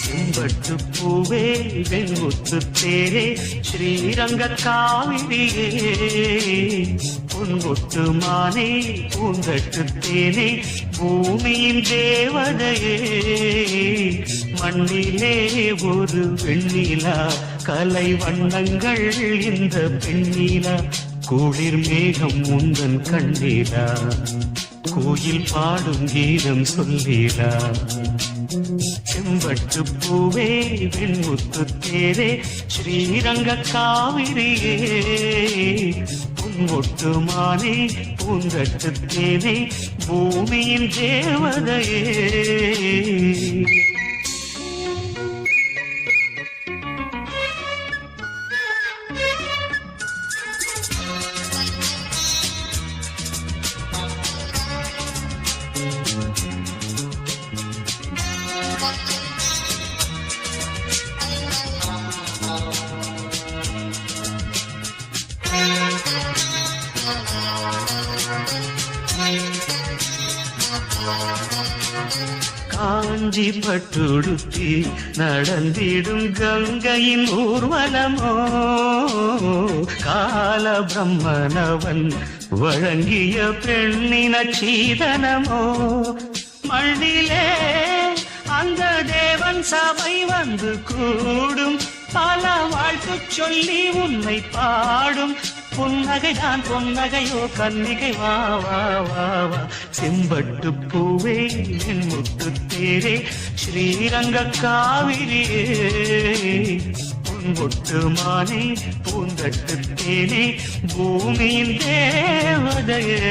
செம்பட்டு பூவே வெண்முத்து தேரே ஸ்ரீரங்க காவிரியே. பொன்முட்டு மானே பூந்தட்டு தேனே பூமியின் தேவதையே. மண்ணிலே ஒரு வெண்ணிலா கலை வண்ணங்கள் இந்த பெண்ணிலா குளிர் மேகம் உந்தன் கண்ணீரா கோயில் பாடும் கீதம் சொல்லீரா செம்பட்டு பூவே வெண்முத்து தேரே ஸ்ரீரங்க காவிரியே. பொன்மொட்டு மானே பூந்தட்டு தேனே பூமியின் தேவதையே. thank you காஞ்சி பட்டுடுத்தி நடந்திடும் கங்கையின் ஊர்வலமோ? கால பிரம்மனவன் வழங்கிய பெண்ணின சீதனமோ? மண்ணிலே அந்த தேவன் சபை வந்து கூடும். பல வாழ்த்து சொல்லி உன்னை பாடும். புன்னகைதான் பொன்னகையோ கன்னிகை. வா வா வா வா. செம்பட்டு பூவே என் முத்து தேரே. ஸ்ரீரங்க காவிரியே. பொன்முட்டு மானே பூந்தட்டு தேனே. பூமியின் தேவதையே.